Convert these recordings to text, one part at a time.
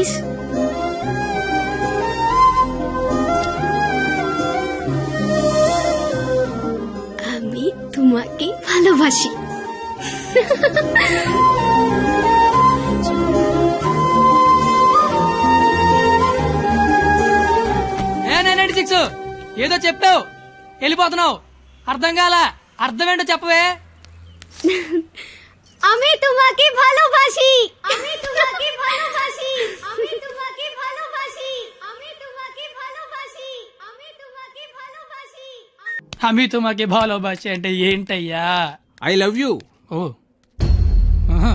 Please আমি তোমাকে ভালোবাসি ఏ నైన్ సిక్స్ ఏదో చెప్పావు వెళ్ళిపోతున్నావు అర్థం కాల అర్థం ఏంటో చెప్పవే আমি তোমাকে ভালোবাসি আমি তোমাকে ভালোবাসি আমি তোমাকে ভালোবাসি আমি তোমাকে ভালোবাসি আমি তোমাকে ভালোবাসি అమి తుమాకి భాలో భాష అంటే ఏంటయ్యా ఐ లవ్ యూ ఓ ఆహా.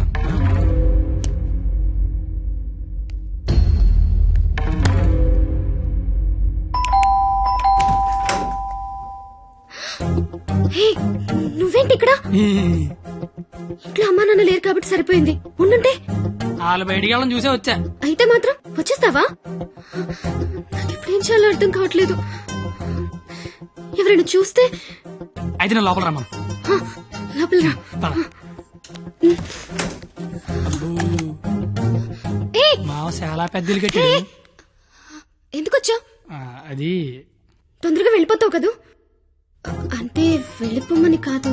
హే నువ్వేంటి ఇక్కడ ఇంట్లో అమ్మా నాన్న లేరు కాబట్టి సరిపోయింది. ఉండుంటే. వాళ్ళు బయటికి వెళ్ళడం చూసే వచ్చా. అయితే మాత్రం వచ్చేస్తావా? నాకు ఇప్పుడేం చేయాలో అర్థం కావట్లేదు. ఎవరైనా చూస్తే? అయితే నేను లోపల రమ్మను. హ, లోపల రా. పద. అబ్బో, ఏ! మావ చాలా పెద్దలు కట్టాడు ఎందుకు వచ్చావు ఆ, అది తొందరగా వెళ్ళిపోతావు కదూ? అంటే వెళ్ళిపోమని కాదు.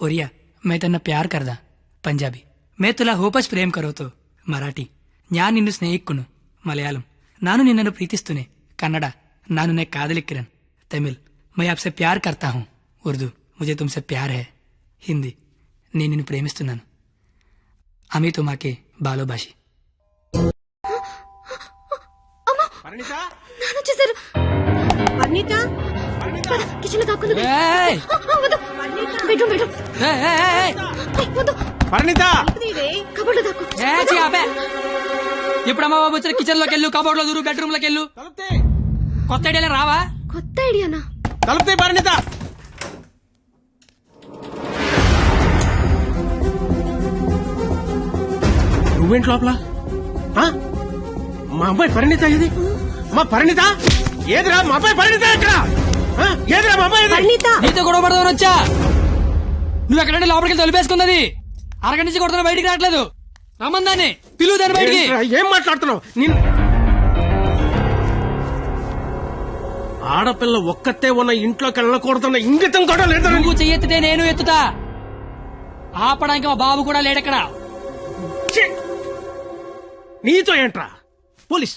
ઓરિયા મેં તને પ્યાર કરતા પંજાબી મેં તુલા ಹೋಪಸ್ ಪ್ರೇಮ್ ಕರೋತು ಮರಾಠಿ ನಾನು ನಿನ್ನ ಸ್ನೇಹಿಕ್ಕುನು ಮಲಯಾಳಂ ನಾನು ನಿನ್ನನ್ನು ಪ್ರೀತಿಸ್ತುನೆ ಕನ್ನಡ ನಾನು ನೇ ಕಾದಲಿಕ್ಕಿರನ್ ತಮಿಳ್ ಮೈ ಆಪ್ಸೆ ಪ್ಯಾರ್ ಕರ್ತಾ ಹೂँ ಉರ್ದು ಮುಜೆ ತುಮ್ಸೆ ಪ್ಯಾರ್ ಹೇ హిందీ నేను నిన్ను ప్రేమిస్తున్నాను అమితో మాకే బాలోభాషి పరిణిత పద, కిచెన్లో దాక్కుంది! Bedroom bedroom. వద్దు. పరిణిత! కబోర్డ్లో దాక్కు. ఇప్పుడు అమ్మ బాబు వచ్చిన కిచెన్లోకి వెళ్ళు కబోర్డ్లో దూరు బెడ్రూమ్లోకి వెళ్ళు. కొత్త ఐడియాలు రావా? కొత్త ఐడియానా? తలుపుతే పరిణిత! నువ్వేంటి లోపల? మా అమ్మాయి పరిణిత ఇది మా పరిణిత? ఏదిరా? మా అమ్మాయి పరిణిత ఎక్కడ ఆ? ఏదిరా మా అమ్మాయి పరిణిత నీతో గొడవ పడదామని వచ్చా? నువ్వు ఎక్కడంటే లోపలికి వెళ్ళి అరగంట నుంచి కొడుతున్నా బయటికి రావట్లేదు. రమ్మందాన్ని పిలువు దాన్ని బయటికి. ఏం మాట్లాడుతున్నావు? నిన్ను ఆడపిల్ల ఒక్కతే ఉన్న ఇంట్లోకి వెళ్ళకూడదన్న ఇంగితం కూడా లేదా. నువ్వు చెయ్యెత్తితే నేను ఎత్తుతా. ఆపడానికి మా బాబు కూడా లేడక్కడ. ఛీ! నీతో ఏంట్రా? పోలీస్.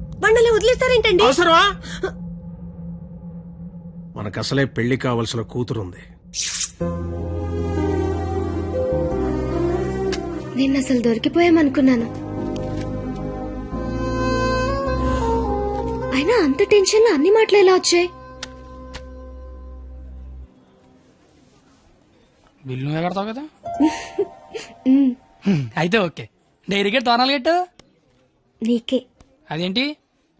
బండలే వదిలేస్తారేంటండి? అవసరమా? మనకు అసలే పెళ్ళి కావలసిన కూతురుంది. నేను అసలు దొరికిపోయామనుకున్నాను. అయినా అంత టెన్షన్ అన్ని మాటలు ఎలా వచ్చాయి? బిల్లు నువ్వే కడతావు కదా? అయితే ఓకే. డైరీ గేట్ తోనాలు గెట్టు నీకే. అదేంటి?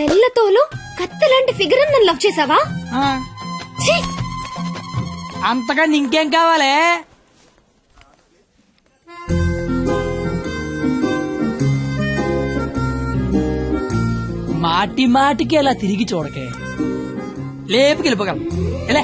తెల్లతోలు కత్తి ఫిగర్ నన్ను లవ్ చేసావా ఛీ! అంతగా ఇంకేం కావాలే? మాటి మాటికి అలా తిరిగి చూడకే. లేపుకి వెళ్ళిపోగలం ఎలా